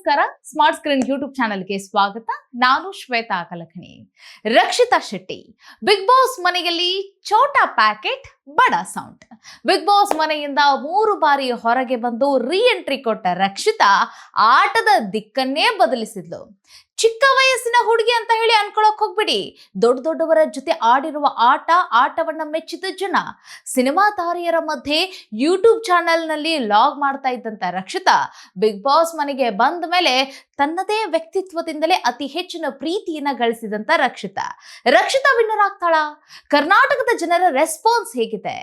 ನಮಸ್ಕಾರ. Smart screen YouTube ಚಾನೆಲ್ಗೆ ಸ್ವಾಗತ. ನಾನು ಶ್ವೇತಾ ಕಲಕಣಿ. ರಕ್ಷಿತಾ ಶೆಟ್ಟಿ. ಬಿಗ್ ಬಾಸ್ ಮನೆಯಲ್ಲಿ ಛೋಟಾ ಪ್ಯಾಕೆಟ್, ಬಡ ಸೌಂಡ್ ಬಿಗ್ ಬಾಸ್ ಮನೆಯಿಂದ ಮೂರು ಬಾರಿ ಹೊರಗೆ ಬಂದು ರೀ ಎಂಟ್ರಿ ಕೊಟ್ಟ ರಕ್ಷಿತಾ ಆಟದ ದಿಕ್ಕನ್ನೇ ಬದಲಿಸಿದ್ಲು. ಚಿಕ್ಕ ವಯಸ್ಸಿನ ಹುಡುಗಿ ಅಂತ ಹೇಳಿ ಅನ್ಕೊಳಕ್ ಹೋಗ್ಬಿಡಿ. ದೊಡ್ಡ ದೊಡ್ಡವರ ಜೊತೆ ಆಡಿರುವ ಆಟ, ಆಟವನ್ನ ಮೆಚ್ಚಿದ ಜನ. ಸಿನಿಮಾ ತಾರೆಯರ ಮಧ್ಯೆ ಯೂಟ್ಯೂಬ್ ಚಾನೆಲ್ನಲ್ಲಿ ಲಾಗ್ ಮಾಡ್ತಾ ಇದ್ದಂತ ರಕ್ಷಿತಾ, ಬಿಗ್ ಬಾಸ್ ಮನೆಗೆ ಬಂದ ಮೇಲೆ ತನ್ನದೇ ವ್ಯಕ್ತಿತ್ವದಿಂದಲೇ ಅತಿ ಹೆಚ್ಚಿನ ಪ್ರೀತಿಯನ್ನ ಗಳಿಸಿದಂತ ರಕ್ಷಿತಾ. ರಕ್ಷಿತಾ ವಿನ್ನರ್ ಆಗ್ತಾಳ ಕರ್ನಾಟಕದ ಜನರ ರೆಸ್ಪಾನ್ಸ್ ಹೇಗಿದೆ?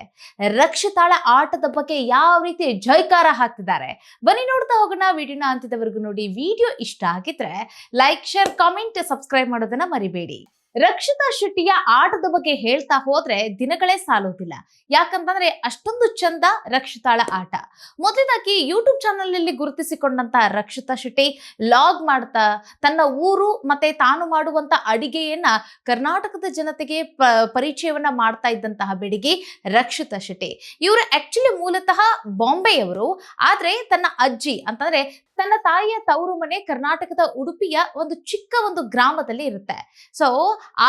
ರಕ್ಷಿತಾಳ ಆಟದ ಬಗ್ಗೆ ಯಾವ ರೀತಿ ಜೈಕಾರ ಹಾಕ್ತಿದ್ದಾರೆ? ಬನ್ನಿ ನೋಡ್ತಾ ಹೋಗೋಣ ವಿಡಿಯೋನ ಅಂತಿದವರೆಗೂ ನೋಡಿ. ವಿಡಿಯೋ ಇಷ್ಟ ಆಗಿದ್ರೆ ಲೈಕ್ ಶೇರ್ ಕಾಮೆಂಟ್ ಸಬ್ಸ್ಕ್ರೈಬ್ ಮಾಡೋದನ್ನ ಮರಿಬೇಡಿ. ರಕ್ಷಿತಾ ಶೆಟ್ಟಿಯ ಆಟದ ಬಗ್ಗೆ ಹೇಳ್ತಾ ಹೋದ್ರೆ ದಿನಗಳೇ ಸಾಲೋದಿಲ್ಲ. ಯಾಕಂತಂದ್ರೆ ಅಷ್ಟೊಂದು ಚಂದ ರಕ್ಷಿತಾಳ ಆಟ. ಮೊದಲದಾಗಿ ಯೂಟ್ಯೂಬ್ ಚಾನಲ್ನಲ್ಲಿ ಗುರುತಿಸಿಕೊಂಡಂತ ರಕ್ಷಿತಾ ಶೆಟ್ಟಿ ಲಾಗ್ ಮಾಡ್ತಾ ತನ್ನ ಊರು ಮತ್ತೆ ತಾನು ಮಾಡುವಂತ ಅಡಿಗೆಯನ್ನ ಕರ್ನಾಟಕದ ಜನತೆಗೆ ಪರಿಚಯವನ್ನ ಮಾಡ್ತಾ ಇದ್ದಂತಹ ಬೆಡಿಗೆ ರಕ್ಷಿತಾ ಶೆಟ್ಟಿ. ಇವರು ಆಕ್ಚುಲಿ ಮೂಲತಃ ಬಾಂಬೆಯವರು ಆದ್ರೆ ತನ್ನ ಅಜ್ಜಿ ಅಂತಂದ್ರೆ ತನ್ನ ತಾಯಿಯ ತವರು ಮನೆ ಕರ್ನಾಟಕದ ಉಡುಪಿಯ ಒಂದು ಚಿಕ್ಕ ಒಂದು ಗ್ರಾಮದಲ್ಲಿ ಇರುತ್ತೆ. ಸೊ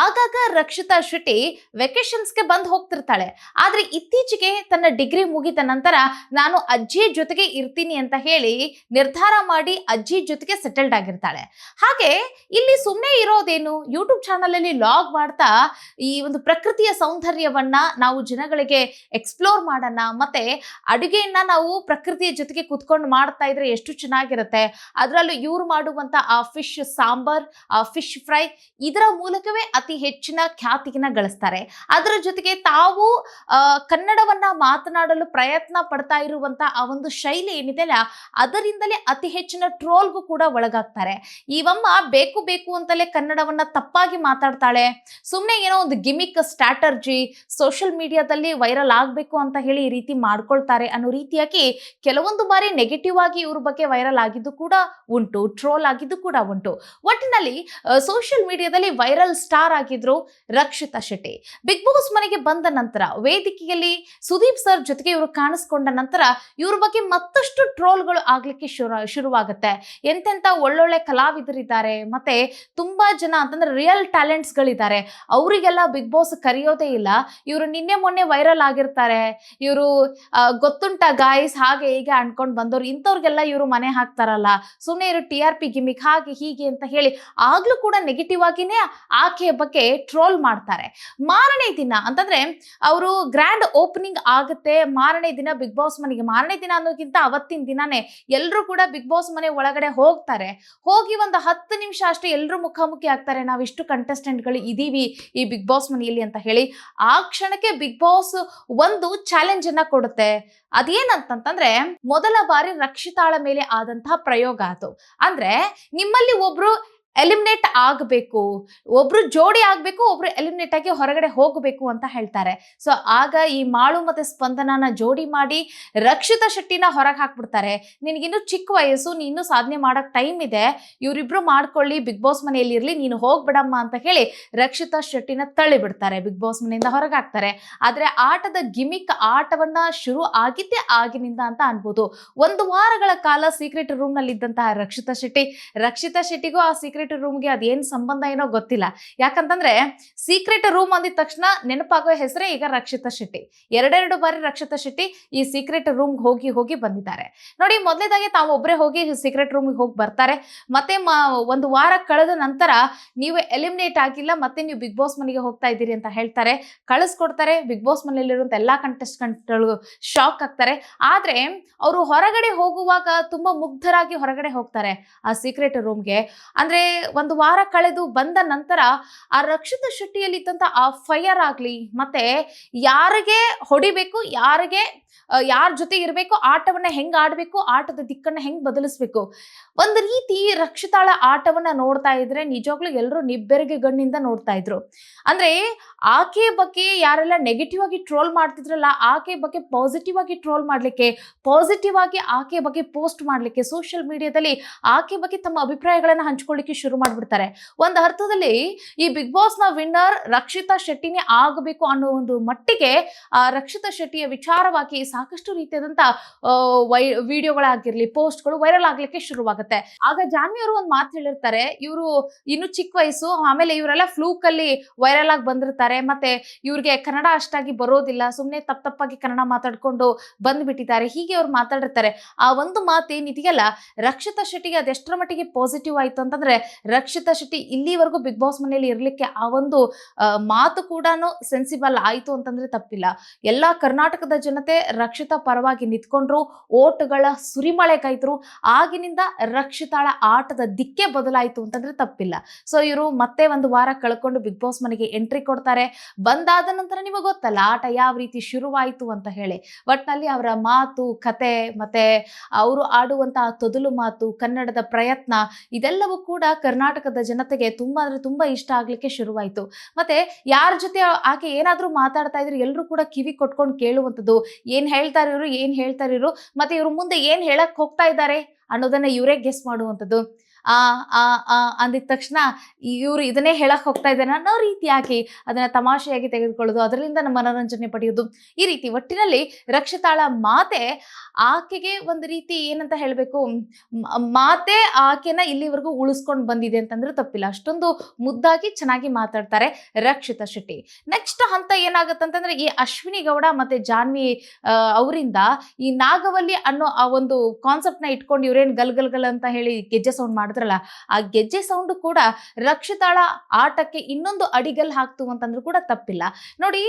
ಆಗಾಗ ರಕ್ಷಿತಾ ಶೆಟ್ಟಿ ವೆಕೇಶನ್ಸ್ಗೆ ಬಂದು ಹೋಗ್ತಿರ್ತಾಳೆ. ಆದ್ರೆ ಇತ್ತೀಚೆಗೆ ತನ್ನ ಡಿಗ್ರಿ ಮುಗಿದ ನಂತರ ನಾನು ಅಜ್ಜಿ ಜೊತೆಗೆ ಇರ್ತೀನಿ ಅಂತ ಹೇಳಿ ನಿರ್ಧಾರ ಮಾಡಿ ಅಜ್ಜಿ ಜೊತೆಗೆ ಸೆಟಲ್ಡ್ ಆಗಿರ್ತಾಳೆ. ಹಾಗೆ ಇಲ್ಲಿ ಸುಮ್ಮನೆ ಇರೋದೇನು? ಯೂಟ್ಯೂಬ್ ಚಾನಲ್ ಅಲ್ಲಿ ಲಾಗ್ ಮಾಡ್ತಾ ಈ ಒಂದು ಪ್ರಕೃತಿಯ ಸೌಂದರ್ಯವನ್ನ ನಾವು ಜನಗಳಿಗೆ ಎಕ್ಸ್ಪ್ಲೋರ್ ಮಾಡೋಣ, ಮತ್ತೆ ಅಡುಗೆಯನ್ನ ನಾವು ಪ್ರಕೃತಿಯ ಜೊತೆಗೆ ಕುತ್ಕೊಂಡು ಮಾಡ್ತಾ ಇದ್ರೆ ಎಷ್ಟು ಚೆನ್ನಾಗಿರುತ್ತೆ ಅದರಲ್ಲೂ ಇವ್ರು ಮಾಡುವಂತ ಆ ಫಿಶ್ ಸಾಂಬಾರ್, ಆ ಫಿಶ್ ಫ್ರೈ ಇದರ ಮೂಲಕವೇ ಅತಿ ಹೆಚ್ಚಿನ ಖ್ಯಾತಿಯನ್ನ ಗಳಿಸ್ತಾರೆ. ಅದರ ಜೊತೆಗೆ ತಾವು ಕನ್ನಡವನ್ನ ಮಾತನಾಡಲು ಪ್ರಯತ್ನ ಪಡ್ತಾ ಇರುವಂತ ಆ ಒಂದು ಶೈಲಿ ಏನಿದೆಯಲ್ಲ ಅದರಿಂದಲೇ ಅತಿ ಹೆಚ್ಚಿನ ಟ್ರೋಲ್ಗೂ ಕೂಡ ಒಳಗಾಗ್ತಾರೆ. ಇವಮ್ಮ ಬೇಕು ಬೇಕು ಅಂತಲೇ ಕನ್ನಡವನ್ನ ತಪ್ಪಾಗಿ ಮಾತಾಡ್ತಾಳೆ. ಸುಮ್ಮನೆ ಏನೋ ಒಂದು ಗಿಮಿಕ್ ಸ್ಟ್ರಾಟರ್ಜಿ ಸೋಷಿಯಲ್ ಮೀಡಿಯಾದಲ್ಲಿ ವೈರಲ್ ಆಗಬೇಕು ಅಂತ ಹೇಳಿ ಈ ರೀತಿ ಮಾಡ್ಕೊಳ್ತಾರೆ ಅನ್ನೋ ರೀತಿಯಾಗಿ ಕೆಲವೊಂದು ಬಾರಿ ನೆಗೆಟಿವ್ ಆಗಿ ಇವ್ರ ಬಗ್ಗೆ ವೈರಲ್ ಆಗಿದ್ದು ಕೂಡ ಉಂಟು ಟ್ರೋಲ್ ಆಗಿದ್ದು ಕೂಡ ಉಂಟು. ಒಟ್ಟಿನಲ್ಲಿ ಸೋಷಿಯಲ್ ಮೀಡಿಯಾದಲ್ಲಿ ವೈರಲ್ ಸ್ಟಾರ್ ಆಗಿದ್ರು ರಕ್ಷಿತಾ ಶೆಟ್ಟಿ. ಬಿಗ್ ಬಾಸ್ ಮನೆಗೆ ಬಂದ ನಂತರ, ವೇದಿಕೆಯಲ್ಲಿ ಸುದೀಪ್ ಸರ್ ಜೊತೆಗೆ ಇವರು ಕಾಣಿಸ್ಕೊಂಡ ನಂತರ ಇವ್ರ ಬಗ್ಗೆ ಮತ್ತಷ್ಟು ಟ್ರೋಲ್ಗಳು ಆಗ್ಲಿಕ್ಕೆ ಶುರು, ಶುರುವಾಗುತ್ತೆ. ಎಂತೆಂತ ಒಳ್ಳೊಳ್ಳೆ ಕಲಾವಿದರಿದ್ದಾರೆ, ಮತ್ತೆ ತುಂಬಾ ಜನ ಅಂತಂದ್ರೆ ರಿಯಲ್ ಟ್ಯಾಲೆಂಟ್ಸ್ ಗಳಿದ್ದಾರೆ. ಅವರಿಗೆಲ್ಲ ಬಿಗ್ ಬಾಸ್ ಕರೆಯೋದೇ ಇಲ್ಲ. ಇವರು ನಿನ್ನೆ ಮೊನ್ನೆ ವೈರಲ್ ಆಗಿರ್ತಾರೆ. ಇವರು ಗೊತ್ತುಂಟ ಗಾಯ್ಸ್ ಹಾಗೆ ಹೀಗೆ ಅನ್ಕೊಂಡ್ ಬಂದವ್ರು. ಇಂಥವ್ರಿಗೆಲ್ಲ ಇವರು ಮನೆ ಹಾಕ್ತಾರಲ್ಲ ಸುಮ್ಮನೆ ಇರೋ ಟಿ ಆರ್ ಪಿ ಗಿಮಿಕ್ ಹಾಗೆ ಹೀಗೆ ಅಂತ ಹೇಳಿ ಆಗ್ಲೂ ಕೂಡ ನೆಗೆಟಿವ್ ಆಗಿನೇ ಆಕೆಯ ಬಗ್ಗೆ ಟ್ರೋಲ್ ಮಾಡ್ತಾರೆ. ಮಾರನೇ ದಿನ ಅಂತಂದ್ರೆ ಅವರು ಗ್ರ್ಯಾಂಡ್ ಓಪನಿಂಗ್ ಆಗುತ್ತೆ, ಮಾರನೇ ದಿನ ಬಿಗ್ ಬಾಸ್ ಮನೆಗೆ, ಮಾರನೇ ದಿನ ಅನ್ನೋಕ್ಕಿಂತ ಅವತ್ತಿನ ದಿನಾನೇ ಎಲ್ಲರೂ ಕೂಡ ಬಿಗ್ ಬಾಸ್ ಮನೆ ಒಳಗಡೆ ಹೋಗ್ತಾರೆ. ಹೋಗಿ ಒಂದು ಹತ್ತು ನಿಮಿಷ ಅಷ್ಟೇ ಎಲ್ಲರೂ ಮುಖಾಮುಖಿ ಆಗ್ತಾರೆ ನಾವಿಷ್ಟು ಕಂಟೆಸ್ಟೆಂಟ್ಗಳು ಇದೀವಿ ಈ ಬಿಗ್ ಬಾಸ್ ಮನೆಯಲ್ಲಿ ಅಂತ ಹೇಳಿ ಆ ಕ್ಷಣಕ್ಕೆ ಬಿಗ್ ಬಾಸ್ ಒಂದು ಚಾಲೆಂಜ್ ಅನ್ನ ಕೊಡುತ್ತೆ. ಅದೇನಂತಂತಂದ್ರೆ ಮೊದಲ ಬಾರಿ ರಕ್ಷಿತಾಳ ಮೇಲೆ ಆದಂತಹ ಪ್ರಯೋಗ ಅದು ಅಂದ್ರೆ ನಿಮ್ಮಲ್ಲಿ ಒಬ್ರು ಎಲಿಮಿನೇಟ್ ಆಗಬೇಕು, ಒಬ್ರು ಜೋಡಿ ಆಗಬೇಕು, ಒಬ್ರು ಎಲಿಮಿನೇಟ್ ಆಗಿ ಹೊರಗಡೆ ಹೋಗಬೇಕು ಅಂತ ಹೇಳ್ತಾರೆ. ಸೊ ಆಗ ಈ ಮಾಳು ಮತ್ತೆ ಸ್ಪಂದನನ ಜೋಡಿ ಮಾಡಿ ರಕ್ಷಿತಾ ಶೆಟ್ಟಿನ ಹೊರಗೆ ಹಾಕ್ಬಿಡ್ತಾರೆ. ನಿನಗಿನ್ನೂ ಚಿಕ್ಕ ವಯಸ್ಸು ನೀನು ಸಾಧನೆ ಮಾಡೋಕ್ಕೆ ಟೈಮ್ ಇದೆ. ಇವರಿಬ್ರು ಮಾಡ್ಕೊಳ್ಳಿ, ಬಿಗ್ ಬಾಸ್ ಮನೆಯಲ್ಲಿ ಇರಲಿ, ನೀನು ಹೋಗ್ಬಿಡಮ್ಮ ಅಂತ ಹೇಳಿ ರಕ್ಷಿತಾ ಶೆಟ್ಟಿನ ತಳ್ಳಿ ಬಿಡ್ತಾರೆ ಬಿಗ್ ಬಾಸ್ ಮನೆಯಿಂದ ಹೊರಗೆ ಹಾಕ್ತಾರೆ. ಆದರೆ ಆಟದ ಗಿಮಿಕ್, ಆಟವನ್ನ ಶುರು ಆಗಿದ್ದೇ ಆಗಿನಿಂದ ಅಂತ ಅನ್ಬೋದು. ಒಂದು ವಾರಗಳ ಕಾಲ ಸೀಕ್ರೆಟ್ ರೂಮ್ನಲ್ಲಿ ಇದ್ದಂತಹ ರಕ್ಷಿತಾ ಶೆಟ್ಟಿ, ರಕ್ಷಿತಾ ಶೆಟ್ಟಿಗೂ ಆ ಸೀಕ್ರೆಟ್ ರೂಮ್ಗೆ ಅದೇನು ಸಂಬಂಧ ಏನೋ ಗೊತ್ತಿಲ್ಲ. ಯಾಕಂತಂದ್ರೆ ಸೀಕ್ರೆಟ್ ರೂಮ್ ಅಂದಿದ ತಕ್ಷಣ ನೆನಪಾಗೋ ಹೆಸರೇ ಈಗ ರಕ್ಷಿತಾ ಶೆಟ್ಟಿ. ಎರಡೆರಡು ಬಾರಿ ರಕ್ಷಿತಾ ಶೆಟ್ಟಿ ಈ ಸೀಕ್ರೆಟ್ ರೂಮ್ಗೆ ಹೋಗಿ ಹೋಗಿ ಬಂದಿದ್ದಾರೆ. ನೋಡಿ, ಮೊದಲೇದಾಗಿ ತಾವು ಒಬ್ಬರೇ ಹೋಗಿ ಸೀಕ್ರೆಟ್ ರೂಮ್ಗೆ ಹೋಗಿ ಬರ್ತಾರೆ. ಮತ್ತೆ ಒಂದು ವಾರ ಕಳೆದ ನಂತರ ನೀವು ಎಲಿಮಿನೇಟ್ ಆಗಿಲ್ಲ, ಮತ್ತೆ ನೀವು ಬಿಗ್ ಬಾಸ್ ಮನೆಗೆ ಹೋಗ್ತಾ ಇದ್ದೀರಿ ಅಂತ ಹೇಳ್ತಾರೆ. ಕಳಿಸ್ಕೊಡ್ತಾರೆ ಬಿಗ್ ಬಾಸ್ ಮನೆಯಲ್ಲಿರುವಂತ ಎಲ್ಲಾ ಕಂಟೆಸ್ಟೆಂಟ್ಗಳು ಶಾಕ್ ಆಗ್ತಾರೆ. ಆದ್ರೆ ಅವರು ಹೊರಗಡೆ ಹೋಗುವಾಗ ತುಂಬಾ ಮುಗ್ಧರಾಗಿ ಹೊರಗಡೆ ಹೋಗ್ತಾರೆ ಆ ಸೀಕ್ರೆಟ್ ರೂಮ್ಗೆ ಅಂದ್ರೆ ಒಂದು ವಾರ ಕಳೆದು ಬಂದ ನಂತರ ಆ ರಕ್ಷಿತ ಶೆಟ್ಟಿಯಲ್ಲಿ ಇದ್ದಂಥ ಆ ಫೈಯರ್ ಆಗಲಿ, ಮತ್ತೆ ಯಾರಿಗೆ ಹೊಡಿಬೇಕು, ಯಾರಿಗೆ ಯಾರ ಜೊತೆ ಇರಬೇಕು, ಆಟವನ್ನ ಹೆಂಗ್ ಆಡ್ಬೇಕು, ಆಟದ ದಿಕ್ಕನ್ನ ಹೆಂಗ್ ಬದಲಿಸ್ಬೇಕು, ಒಂದು ರೀತಿ ರಕ್ಷಿತಾಳ ಆಟವನ್ನ ನೋಡ್ತಾ ಇದ್ರೆ ನಿಜವಾಗ್ಲೂ ಎಲ್ಲರೂ ನಿಬ್ಬೆರಗೆ ಗಣ್ಣಿಂದ ನೋಡ್ತಾ ಇದ್ರು. ಅಂದ್ರೆ ಆಕೆ ಬಗ್ಗೆ ಯಾರೆಲ್ಲ ನೆಗೆಟಿವ್ ಆಗಿ ಟ್ರೋಲ್ ಮಾಡ್ತಿದ್ರಲ್ಲ, ಆಕೆ ಬಗ್ಗೆ ಪಾಸಿಟಿವ್ ಆಗಿ ಟ್ರೋಲ್ ಮಾಡ್ಲಿಕ್ಕೆ ಪಾಸಿಟಿವ್ ಆಗಿ ಆಕೆ ಬಗ್ಗೆ ಪೋಸ್ಟ್ ಮಾಡ್ಲಿಕ್ಕೆ ಸೋಷಿಯಲ್ ಮೀಡಿಯಾದಲ್ಲಿ ಆಕೆ ಬಗ್ಗೆ ತಮ್ಮ ಅಭಿಪ್ರಾಯಗಳನ್ನ ಹಂಚ್ಕೊಳ್ಳಿಕ್ಕೆ ಶುರು ಮಾಡ್ಬಿಡ್ತಾರೆ. ಒಂದು ಅರ್ಥದಲ್ಲಿ ಈ ಬಿಗ್ ಬಾಸ್ನ ವಿನ್ನರ್ ರಕ್ಷಿತಾ ಶೆಟ್ಟಿನೇ ಆಗಬೇಕು ಅನ್ನೋ ಒಂದು ಮಟ್ಟಿಗೆ, ಆ ರಕ್ಷಿತಾ ಶೆಟ್ಟಿಯ ವಿಚಾರವಾಗಿ ಸಾಕಷ್ಟು ರೀತಿಯಾದಂತ ವೈ, ವಿಡಿಯೋಗಳಾಗಿರ್ಲಿ, ಪೋಸ್ಟ್ಗಳು ವೈರಲ್ ಆಗ್ಲಿಕ್ಕೆ ಶುರುವಾಗುತ್ತೆ. ಆಗ ಜಾನ್ವಿ ಅವರು ಒಂದು ಮಾತು ಹೇಳಿರ್ತಾರೆ, ಇವರು ಇನ್ನು ಚಿಕ್ಕ ವಯಸ್ಸು, ಆಮೇಲೆ ಇವರೆಲ್ಲ ಫ್ಲೂಕ್ ಅಲ್ಲಿ ವೈರಲ್ ಆಗಿ ಬಂದಿರ್ತಾರೆ, ಮತ್ತೆ ಇವ್ರಿಗೆ ಕನ್ನಡ ಅಷ್ಟಾಗಿ ಬರೋದಿಲ್ಲ ಸುಮ್ಮನೆ ತಪ್ಪ ತಪ್ಪಾಗಿ ಕನ್ನಡ ಮಾತಾಡ್ಕೊಂಡು ಬಂದ್ಬಿಟ್ಟಿದ್ದಾರೆ, ಹೀಗೆ ಅವ್ರು ಮಾತಾಡಿರ್ತಾರೆ. ಆ ಒಂದು ಮಾತು ಏನಿದೆಯಲ್ಲ ರಕ್ಷಿತಾ ಶೆಟ್ಟಿಗೆ ಅದೆಷ್ಟರ ಮಟ್ಟಿಗೆ ಪಾಸಿಟಿವ್ ಆಯ್ತು ಅಂತಂದ್ರೆ ರಕ್ಷಿತಾ ಶೆಟ್ಟಿ ಇಲ್ಲಿವರೆಗೂ ಬಿಗ್ ಬಾಸ್ ಮನೆಯಲ್ಲಿ ಇರಲಿಕ್ಕೆ ಆ ಒಂದು ಮಾತು ಕೂಡ ಸೆನ್ಸಿಬಲ್ ಆಯ್ತು ಅಂತಂದ್ರೆ ತಪ್ಪಿಲ್ಲ. ಎಲ್ಲಾ ಕರ್ನಾಟಕದ ಜನತೆ ರಕ್ಷಿತಾ ಪರವಾಗಿ ನಿಂತ್ಕೊಂಡ್ರು, ಓಟ್ಗಳ ಸುರಿಮಳೆ ಕಾಯ್ತರು, ಆಗಿನಿಂದ ರಕ್ಷಿತಾಳ ಆಟದ ದಿಕ್ಕೆ ಬದಲಾಯಿತು ಅಂತಂದ್ರೆ ತಪ್ಪಿಲ್ಲ. ಸೊ ಇವರು ಮತ್ತೆ ಒಂದು ವಾರ ಕಳ್ಕೊಂಡು ಬಿಗ್ ಬಾಸ್ ಮನೆಗೆ ಎಂಟ್ರಿ ಕೊಡ್ತಾರೆ. ಬಂದಾದ ನಂತರ ನಿಮಗೆ ಗೊತ್ತಲ್ಲ, ಆಟ ಯಾವ ರೀತಿ ಶುರುವಾಯಿತು ಅಂತ ಹೇಳಿ. ಒಟ್ನಲ್ಲಿ ಅವರ ಮಾತು, ಕತೆ, ಮತ್ತೆ ಅವರು ಆಡುವಂತಹ ತೊದಲು ಮಾತು, ಕನ್ನಡದ ಪ್ರಯತ್ನ, ಇದೆಲ್ಲವೂ ಕೂಡ ಕರ್ನಾಟಕದ ಜನತೆಗೆ ತುಂಬಾ ಅಂದ್ರೆ ತುಂಬಾ ಇಷ್ಟ ಆಗ್ಲಿಕ್ಕೆ ಶುರುವಾಯಿತು. ಮತ್ತೆ ಯಾರ ಜೊತೆ ಆಕೆ ಏನಾದ್ರೂ ಮಾತಾಡ್ತಾ ಇದ್ರು ಎಲ್ಲರೂ ಕೂಡ ಕಿವಿ ಕೊಟ್ಕೊಂಡು ಕೇಳುವಂಥದ್ದು, ಏನ್ ಹೇಳ್ತಾರೆ ಇವರು ಏನ್ ಹೇಳ್ತಾರೆ ಇವರು ಮತ್ತೆ ಇವ್ರ ಮುಂದೆ ಏನ್ ಹೇಳಕ್ ಹೋಗ್ತಾ ಇದ್ದಾರೆ ಅನ್ನೋದನ್ನ ಇವರೇ ಗೆಸ್ ಮಾಡುವಂಥದ್ದು. ಆ ಆ ಅಂದಿದ ತಕ್ಷಣ ಇವರು ಇದನ್ನೇ ಹೇಳಕ್ ಹೋಗ್ತಾ ಇದ್ದಾರೆ ಅನ್ನೋ ರೀತಿಯಾಗಿ ಅದನ್ನ ತಮಾಷೆಯಾಗಿ ತೆಗೆದುಕೊಳ್ಳೋದು ಅದರಿಂದ ನಮ್ಮ ಮನೋರಂಜನೆ ಪಡೆಯೋದು. ಈ ರೀತಿ ಒಟ್ಟಿನಲ್ಲಿ ರಕ್ಷಿತಾಳ ಮಾತೆ ಆಕೆಗೆ ಒಂದು ರೀತಿ ಏನಂತ ಹೇಳಬೇಕು? ಮಾತೆ ಆಕೆನ ಇಲ್ಲಿವರೆಗೂ ಉಳಿಸ್ಕೊಂಡು ಬಂದಿದೆ ಅಂತಂದ್ರೆ ತಪ್ಪಿಲ್ಲ. ಅಷ್ಟೊಂದು ಮುದ್ದಾಗಿ ಚೆನ್ನಾಗಿ ಮಾತಾಡ್ತಾರೆ ರಕ್ಷಿತಾ ಶೆಟ್ಟಿ. ನೆಕ್ಸ್ಟ್ ಹಂತ ಏನಾಗತ್ತಂತಂದ್ರೆ ಈ ಅಶ್ವಿನಿ ಗೌಡ ಮತ್ತೆ ಜಾನ್ವಿ ಅವರಿಂದ ಈ ನಾಗವಲ್ಲಿ ಅನ್ನೋ ಆ ಒಂದು ಕಾನ್ಸೆಪ್ಟ್ನ ಇಟ್ಕೊಂಡು ಇವ್ರೇನ್ ಗಲ್ ಗಲ್ ಗಲ್ ಅಂತ ಹೇಳಿ ಗೆಜ್ಜೆ ಸೌಂಡ್ ಮಾಡಿದ್ರಲ್ಲ, ಆ ಗೆಜ್ಜೆ ಸೌಂಡ್ ಕೂಡ ರಕ್ಷಿತಾಳ ಆಟಕ್ಕೆ ಇನ್ನೊಂದು ಅಡಿಗಲ್ ಹಾಕ್ತು ಅಂತಂದ್ರೂ ಕೂಡ ತಪ್ಪಿಲ್ಲ. ನೋಡಿ,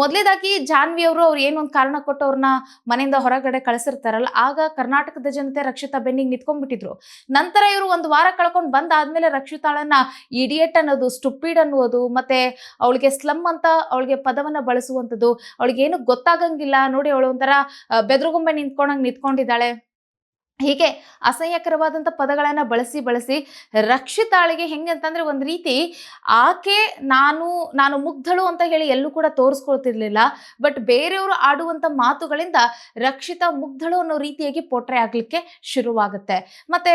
ಮೊದಲೇದಾಗಿ ಜಾನ್ವಿ ಅವರು ಅವ್ರು ಏನೊಂದು ಕಾರಣ ಕೊಟ್ಟು ಅವ್ರನ್ನ ಮನೆಯಿಂದ ಹೊರಗಡೆ ಕಳಿಸಿರ್ತಾರಲ್ಲ, ಆಗ ಕರ್ನಾಟಕದ ಜನತೆ ರಕ್ಷಿತಾ ಬೆನ್ನಿಗೆ ನಿಂತ್ಕೊಂಡ್ಬಿಟ್ಟಿದ್ರು. ನಂತರ ಇವರು ಒಂದು ವಾರ ಕಳ್ಕೊಂಡು ಬಂದಾದ್ಮೇಲೆ ರಕ್ಷಿತಾಳನ್ನ ಇಡಿಯಟ್ ಅನ್ನೋದು ಸ್ಟುಪಿಡ್ ಅನ್ನೋದು ಮತ್ತೆ ಅವಳಿಗೆ ಸ್ಲಮ್ ಅಂತ ಅವಳಿಗೆ ಪದವನ್ನ ಬಳಸುವಂಥದ್ದು ಅವಳಿಗೆ ಏನು ಗೊತ್ತಾಗಂಗಿಲ್ಲ, ನೋಡಿ ಅವಳು ಒಂಥರ ಬೆದ್ರುಗೊಂಬೆ ನಿಂತ್ಕೊಂಡಂಗೆ ನಿಂತ್ಕೊಂಡಿದ್ದಾಳೆ. ಹೀಗೆ ಅಸಹ್ಯಕರವಾದಂಥ ಪದಗಳನ್ನು ಬಳಸಿ ಬಳಸಿ ರಕ್ಷಿತಾಳಿಗೆ ಹೆಂಗೆ ಅಂತಂದರೆ ಒಂದು ರೀತಿ ಆಕೆ ನಾನು ನಾನು ಮುಗ್ಧಳು ಅಂತ ಹೇಳಿ ಎಲ್ಲೂ ಕೂಡ ತೋರಿಸ್ಕೊಳ್ತಿರ್ಲಿಲ್ಲ, ಬಟ್ ಬೇರೆಯವರು ಆಡುವಂಥ ಮಾತುಗಳಿಂದ ರಕ್ಷಿತಾ, ಮುಗ್ಧಳು ಅನ್ನೋ ರೀತಿಯಾಗಿ ಪೋಟ್ರೆ ಆಗಲಿಕ್ಕೆ ಶುರುವಾಗುತ್ತೆ. ಮತ್ತೆ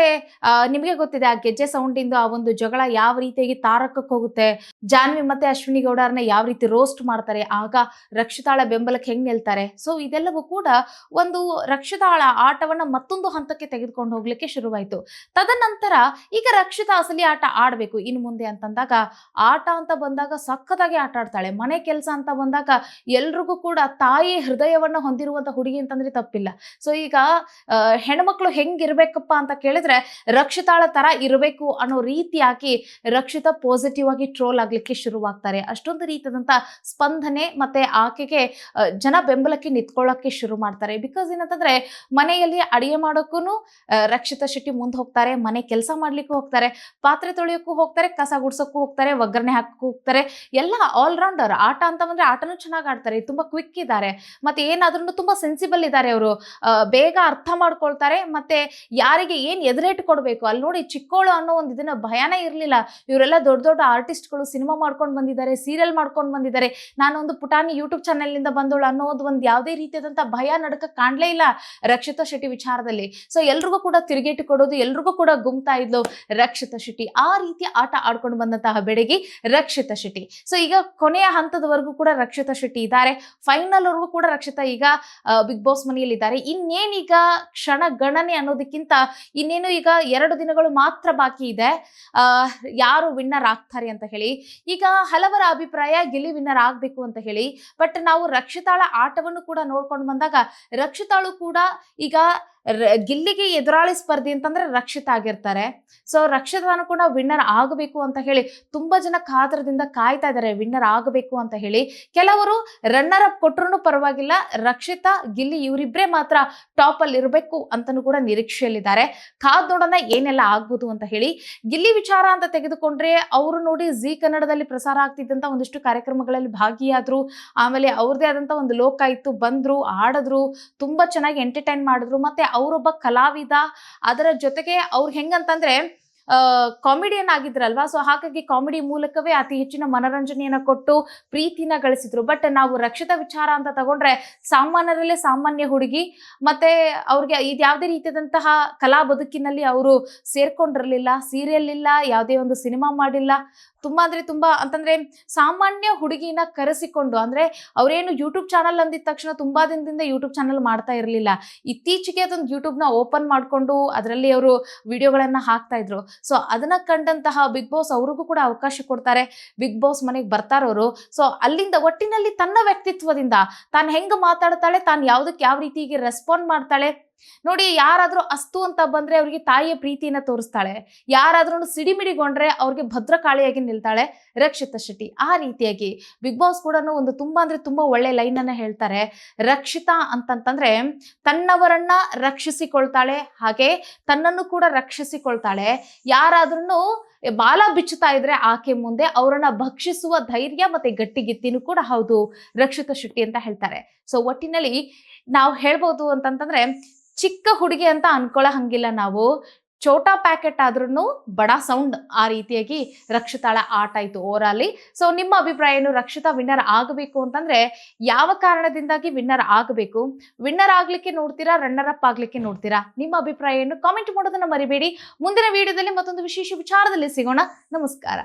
ನಿಮಗೆ ಗೊತ್ತಿದೆ ಆ ಗೆಜ್ಜೆ ಸೌಂಡಿಂದು ಆ ಒಂದು ಜಗಳ ಯಾವ ರೀತಿಯಾಗಿ ತಾರಕಕ್ಕೆ ಹೋಗುತ್ತೆ, ಜಾನ್ವಿ ಮತ್ತು ಅಶ್ವಿನಿ ಗೌಡರನ್ನ ಯಾವ ರೀತಿ ರೋಸ್ಟ್ ಮಾಡ್ತಾರೆ, ಆಗ ರಕ್ಷಿತಾಳ ಬೆಂಬಲಕ್ಕೆ ಹೆಂಗೆ ನಿಲ್ತಾರೆ? ಸೊ ಇದೆಲ್ಲವೂ ಕೂಡ ಒಂದು ರಕ್ಷಿತಾಳ ಆಟವನ್ನು ಮತ್ತೊಂದು ಹಂತಕ್ಕೆ ತೆಗೆದುಕೊಂಡು ಹೋಗ್ಲಿಕ್ಕೆ ಶುರುವಾಯಿತು. ತದನಂತರ ಈಗ ರಕ್ಷಿತಾ ಅಸಲಿ ಆಟ ಆಡಬೇಕು. ಇನ್ನು ಮುಂದೆ ಅಂತಂದಾಗ ಆಟ ಅಂತ ಬಂದಾಗ ಸಖತ್ತಾಗಿ ಆಟ ಆಡ್ತಾಳೆ. ಮನೆ ಕೆಲಸ ಅಂತ ಬಂದಾಗ ಎಲ್ರಿಗೂ ಕೂಡ ತಾಯಿ ಹೃದಯವನ್ನ ಹೊಂದಿರುವಂತ ಹುಡುಗಿ ಅಂತಂದ್ರೆ ತಪ್ಪಿಲ್ಲ. ಸೊ ಈಗ ಹೆಣ್ಮಕ್ಳು ಹೆಂಗಿರ್ಬೇಕಪ್ಪ ಅಂತ ಕೇಳಿದ್ರೆ ರಕ್ಷಿತಾಳ ತರ ಇರಬೇಕು ಅನ್ನೋ ರೀತಿಯಾಗಿ ರಕ್ಷಿತಾ ಪಾಸಿಟಿವ್ ಆಗಿ ಟ್ರೋಲ್ ಆಗ್ಲಿಕ್ಕೆ ಶುರುವಾಗ್ತಾರೆ. ಅಷ್ಟೊಂದು ರೀತಿಯಾದಂತ ಸ್ಪಂದನೆ ಮತ್ತೆ ಆಕೆಗೆ ಜನ ಬೆಂಬಲಕ್ಕೆ ನಿಂತ್ಕೊಳ್ಳೋಕೆ ಶುರು ಮಾಡ್ತಾರೆ. ಬಿಕಾಸ್ ಏನಂತಂದ್ರೆ ಮನೆಯಲ್ಲಿ ಅಡಿಗೆ ಮಾಡೋಕ್ಕೂ ರಕ್ಷಿತಾ ಶೆಟ್ಟಿ ಮುಂದೆ ಹೋಗ್ತಾರೆ, ಮನೆ ಕೆಲಸ ಮಾಡ್ಲಿಕ್ಕೂ ಹೋಗ್ತಾರೆ, ಪಾತ್ರೆ ತೊಳೆಯೋಕ್ಕೂ ಹೋಗ್ತಾರೆ, ಕಸ ಗುಡ್ಸೋಕ್ಕೂ ಹೋಗ್ತಾರೆ, ಒಗ್ಗರಣೆ ಹಾಕಕ್ಕೂ ಹೋಗ್ತಾರೆ, ಎಲ್ಲ ಆಲ್ರೌಂಡರ್ ಆಟ ಅಂತ ಬಂದ್ರೆ ಆಟನೂ ಚೆನ್ನಾಗಿ ಆಡ್ತಾರೆ ತುಂಬಾ ಕ್ವಿಕ್ ಇದ್ದಾರೆ ಮತ್ತೆ ಏನಾದ್ರೂ ತುಂಬಾ ಸೆನ್ಸಿಬಲ್ ಇದ್ದಾರೆ ಅವರು ಬೇಗ ಅರ್ಥ ಮಾಡ್ಕೊಳ್ತಾರೆ, ಮತ್ತೆ ಯಾರಿಗೆ ಏನ್ ಎದುರೇಟ್ ಕೊಡಬೇಕು, ಅಲ್ಲಿ ನೋಡಿ ಚಿಕ್ಕೋಳು ಅನ್ನೋ ಒಂದು ಇದನ್ನು ಭಯನೇ ಇರಲಿಲ್ಲ, ಇವರೆಲ್ಲ ದೊಡ್ಡ ದೊಡ್ಡ ಆರ್ಟಿಸ್ಟ್ಗಳು ಸಿನಿಮಾ ಮಾಡ್ಕೊಂಡು ಬಂದಿದ್ದಾರೆ ಸೀರಿಯಲ್ ಮಾಡ್ಕೊಂಡು ಬಂದಿದ್ದಾರೆ, ನಾನೊಂದು ಪುಟಾಣಿ ಯೂಟ್ಯೂಬ್ ಚಾನಲ್ನಿಂದ ಬಂದವಳು ಅನ್ನೋದು ಒಂದು ಯಾವುದೇ ರೀತಿಯಾದಂಥ ಭಯ ನಡಕ ಕಾಣ್ಲೇ ಇಲ್ಲ ರಕ್ಷಿತಾ ಶೆಟ್ಟಿ ವಿಚಾರದಲ್ಲಿ. ಸೊ ಎಲ್ರಿಗೂ ಕೂಡ ತಿರುಗೇಟು ಕೊಡೋದು, ಎಲ್ರಿಗೂ ಕೂಡ ಗುಮ್ತಾ ಇದ್ಲು ರಕ್ಷಿತಾ ಶೆಟ್ಟಿ. ಆ ರೀತಿ ಆಟ ಆಡ್ಕೊಂಡು ಬಂದಂತಹ ಬೆಡಗಿ ರಕ್ಷಿತಾ ಶೆಟ್ಟಿ. ಸೊ ಈಗ ಕೊನೆಯ ಹಂತದವರೆಗೂ ಕೂಡ ರಕ್ಷಿತಾ ಶೆಟ್ಟಿ ಇದ್ದಾರೆ. ಫೈನಲ್ ವರೆಗೂ ಕೂಡ ರಕ್ಷಿತಾ ಈಗ ಬಿಗ್ ಬಾಸ್ ಮನೆಯಲ್ಲಿ ಇದ್ದಾರೆ ಇನ್ನೇನೀಗ ಕ್ಷಣ ಗಣನೆ ಅನ್ನೋದಕ್ಕಿಂತ ಇನ್ನೇನು ಈಗ ಎರಡು ದಿನಗಳು ಮಾತ್ರ ಬಾಕಿ ಇದೆ. ಯಾರು ವಿನ್ನರ್ ಆಗ್ತಾರೆ ಅಂತ ಹೇಳಿ. ಈಗ ಹಲವರ ಅಭಿಪ್ರಾಯ ಗೆಲಿ ವಿನ್ನರ್ ಆಗ್ಬೇಕು ಅಂತ ಹೇಳಿ. ಬಟ್ ನಾವು ರಕ್ಷಿತಾಳ ಆಟವನ್ನು ಕೂಡ ನೋಡ್ಕೊಂಡು ಬಂದಾಗ ರಕ್ಷಿತಾಳು ಕೂಡ ಈಗ ಗಿಲ್ಲಿಗೆ ಎದುರಾಳಿ ಸ್ಪರ್ಧಿ ಅಂತಂದ್ರೆ ರಕ್ಷಿತ ಆಗಿರ್ತಾರೆ. ಸೊ ರಕ್ಷಿತಾನು ಕೂಡ ವಿನ್ನರ್ ಆಗಬೇಕು ಅಂತ ಹೇಳಿ ತುಂಬಾ ಜನ ಕಾತರದಿಂದ ಕಾಯ್ತಾ ಇದ್ದಾರೆ ವಿನ್ನರ್ ಆಗಬೇಕು ಅಂತ ಹೇಳಿ. ಕೆಲವರು ರನ್ನರ್ ಅಪ್ ಕೊಟ್ಟರು ಪರವಾಗಿಲ್ಲ, ರಕ್ಷಿತಾ, ಗಿಲ್ಲಿ ಇವರಿಬ್ಬರೇ ಮಾತ್ರ ಟಾಪ್ ಅಲ್ಲಿ ಇರಬೇಕು ಅಂತನೂ ಕೂಡ ನಿರೀಕ್ಷೆಯಲ್ಲಿದ್ದಾರೆ. ಕಾದ್ ನೋಡೋಣ ಏನೆಲ್ಲ ಆಗ್ಬೋದು ಅಂತ ಹೇಳಿ. ಗಿಲ್ಲಿ ವಿಚಾರ ಅಂತ ತೆಗೆದುಕೊಂಡ್ರೆ ಅವರು ನೋಡಿ ಜಿ ಕನ್ನಡದಲ್ಲಿ ಪ್ರಸಾರ ಆಗ್ತಿದ್ದಂತ ಒಂದಿಷ್ಟು ಕಾರ್ಯಕ್ರಮಗಳಲ್ಲಿ ಭಾಗಿಯಾದ್ರು, ಆಮೇಲೆ ಅವ್ರದೇ ಆದಂತ ಒಂದು ಲೋಕ ಇತ್ತು, ಬಂದ್ರು, ಆಡಿದ್ರು, ತುಂಬಾ ಚೆನ್ನಾಗಿ ಎಂಟರ್ಟೈನ್ ಮಾಡಿದ್ರು, ಮತ್ತೆ ಅವರೊಬ್ಬ ಕಲಾವಿದ ಅದರ ಜೊತೆಗೆ ಅವ್ರು ಹೆಂಗಂತಂದ್ರೆ ಕಾಮಿಡಿಯನ್ ಆಗಿದ್ರಲ್ವಾ? ಸೊ ಹಾಗಾಗಿ ಕಾಮಿಡಿ ಮೂಲಕವೇ ಅತಿ ಹೆಚ್ಚಿನ ಮನೋರಂಜನೆಯನ್ನ ಕೊಟ್ಟು ಪ್ರೀತಿನ ಗಳಿಸಿದ್ರು. ಬಟ್ ನಾವು ರಕ್ಷಿತ ವಿಚಾರ ಅಂತ ತಗೊಂಡ್ರೆ ಸಾಮಾನ್ಯರಲ್ಲೇ ಸಾಮಾನ್ಯ ಹುಡುಗಿ, ಮತ್ತೆ ಅವ್ರಿಗೆ ಇದ್ಯಾವುದೇ ರೀತಿಯಾದಂತಹ ಕಲಾ ಬದುಕಿನಲ್ಲಿ ಅವರು ಸೇರ್ಕೊಂಡಿರಲಿಲ್ಲ ಸೀರಿಯಲ್ ಇಲ್ಲ, ಯಾವುದೇ ಒಂದು ಸಿನಿಮಾ ಮಾಡಿಲ್ಲ. ತುಂಬಾ ಅಂದ್ರೆ ತುಂಬಾ ಅಂತಂದ್ರೆ ಸಾಮಾನ್ಯ ಹುಡುಗಿನ ಕರೆಸಿಕೊಂಡು, ಅಂದ್ರೆ ಅವರೇನು ಯೂಟ್ಯೂಬ್ ಚಾನಲ್ ಅಂದಿದ ತಕ್ಷಣ ತುಂಬಾ ದಿನದಿಂದ ಯೂಟ್ಯೂಬ್ ಚಾನಲ್ ಮಾಡ್ತಾ ಇರಲಿಲ್ಲ. ಇತ್ತೀಚೆಗೆ ಅದೊಂದು ಯೂಟ್ಯೂಬ್ನ ಓಪನ್ ಮಾಡಿಕೊಂಡು ಅದರಲ್ಲಿ ಅವರು ವಿಡಿಯೋಗಳನ್ನು ಹಾಕ್ತಾ ಇದ್ರು. ಸೊ ಅದನ್ನ ಕಂಡಂತಹ ಬಿಗ್ ಬಾಸ್ ಅವ್ರಿಗೂ ಕೂಡ ಅವಕಾಶ ಕೊಡ್ತಾರೆ. ಬಿಗ್ ಬಾಸ್ ಮನೆಗೆ ಬರ್ತಾರೋರು ಸೊ ಅಲ್ಲಿಂದ ಒಟ್ಟಿನಲ್ಲಿ ತನ್ನ ವ್ಯಕ್ತಿತ್ವದಿಂದ ತಾನು ಹೆಂಗ್ ಮಾತಾಡ್ತಾಳೆ, ತಾನು ಯಾವ್ದಕ್ಕೆ ಯಾವ ರೀತಿಗೆ ರೆಸ್ಪಾಂಡ್ ಮಾಡ್ತಾಳೆ ನೋಡಿ ಯಾರಾದ್ರೂ ಅಸ್ತು ಅಂತ ಬಂದ್ರೆ ಅವ್ರಿಗೆ ತಾಯಿಯ ಪ್ರೀತಿಯನ್ನ ತೋರಿಸ್ತಾಳೆ. ಯಾರಾದ್ರೂ ಸಿಡಿಮಿಡಿಗೊಂಡ್ರೆ ಅವ್ರಿಗೆ ಭದ್ರಕಾಳಿಯಾಗಿ ನಿಲ್ತಾಳೆ ರಕ್ಷಿತಾ ಶೆಟ್ಟಿ. ಆ ರೀತಿಯಾಗಿ ಬಿಗ್ ಬಾಸ್ ಕೂಡ ಒಂದು ತುಂಬಾ ಅಂದ್ರೆ ತುಂಬಾ ಒಳ್ಳೆ ಲೈನ್ ಅನ್ನ ಹೇಳ್ತಾರೆ. ರಕ್ಷಿತಾ ಅಂತಂತಂದ್ರೆ ತನ್ನವರನ್ನ ರಕ್ಷಿಸಿಕೊಳ್ತಾಳೆ, ಹಾಗೆ ತನ್ನನ್ನು ಕೂಡ ರಕ್ಷಿಸಿಕೊಳ್ತಾಳೆ. ಯಾರಾದ್ರೂ ಬಾಲ ಬಿಚ್ಚುತ್ತಾ ಇದ್ರೆ ಆಕೆ ಮುಂದೆ ಅವರನ್ನ ಭಕ್ಷಿಸುವ ಧೈರ್ಯ ಮತ್ತೆ ಗಟ್ಟಿಗಿತ್ತಿನೂ ಕೂಡ ಹೌದು, ರಕ್ಷಿತ ಶೆಟ್ಟಿ ಅಂತ ಹೇಳ್ತಾರೆ. ಸೊ ಒಟ್ಟಿನಲ್ಲಿ ನಾವು ಹೇಳ್ಬೋದು ಅಂತಂತಂದ್ರೆ, ಚಿಕ್ಕ ಹುಡುಗಿ ಅಂತ ಅನ್ಕೊಳ್ಳೋ ಹಂಗಿಲ್ಲ ನಾವು. ಚೋಟಾ ಪ್ಯಾಕೆಟ್ ಆದ್ರೂ ಬಡ ಸೌಂಡ್ ಆ ರೀತಿಯಾಗಿ ರಕ್ಷಿತಾಳ ಆಟ ಆಯ್ತು ಓವರಾಲಿ ಸೊ ನಿಮ್ಮ ಅಭಿಪ್ರಾಯ ಏನು ರಕ್ಷಿತಾ ವಿನ್ನರ್ ಆಗಬೇಕು ಅಂತಂದ್ರೆ ಯಾವ ಕಾರಣದಿಂದಾಗಿ ವಿನ್ನರ್ ಆಗಬೇಕು? ವಿನ್ನರ್ ಆಗ್ಲಿಕ್ಕೆ ನೋಡ್ತೀರಾ ರನ್ನರ್ ಅಪ್ ಆಗ್ಲಿಕ್ಕೆ ನೋಡ್ತೀರಾ? ನಿಮ್ಮ ಅಭಿಪ್ರಾಯ ಏನು ಕಾಮೆಂಟ್ ಮಾಡೋದನ್ನ ಮರಿಬೇಡಿ. ಮುಂದಿನ ವಿಡಿಯೋದಲ್ಲಿ ಮತ್ತೊಂದು ವಿಶೇಷ ವಿಚಾರದಲ್ಲಿ ಸಿಗೋಣ. ನಮಸ್ಕಾರ.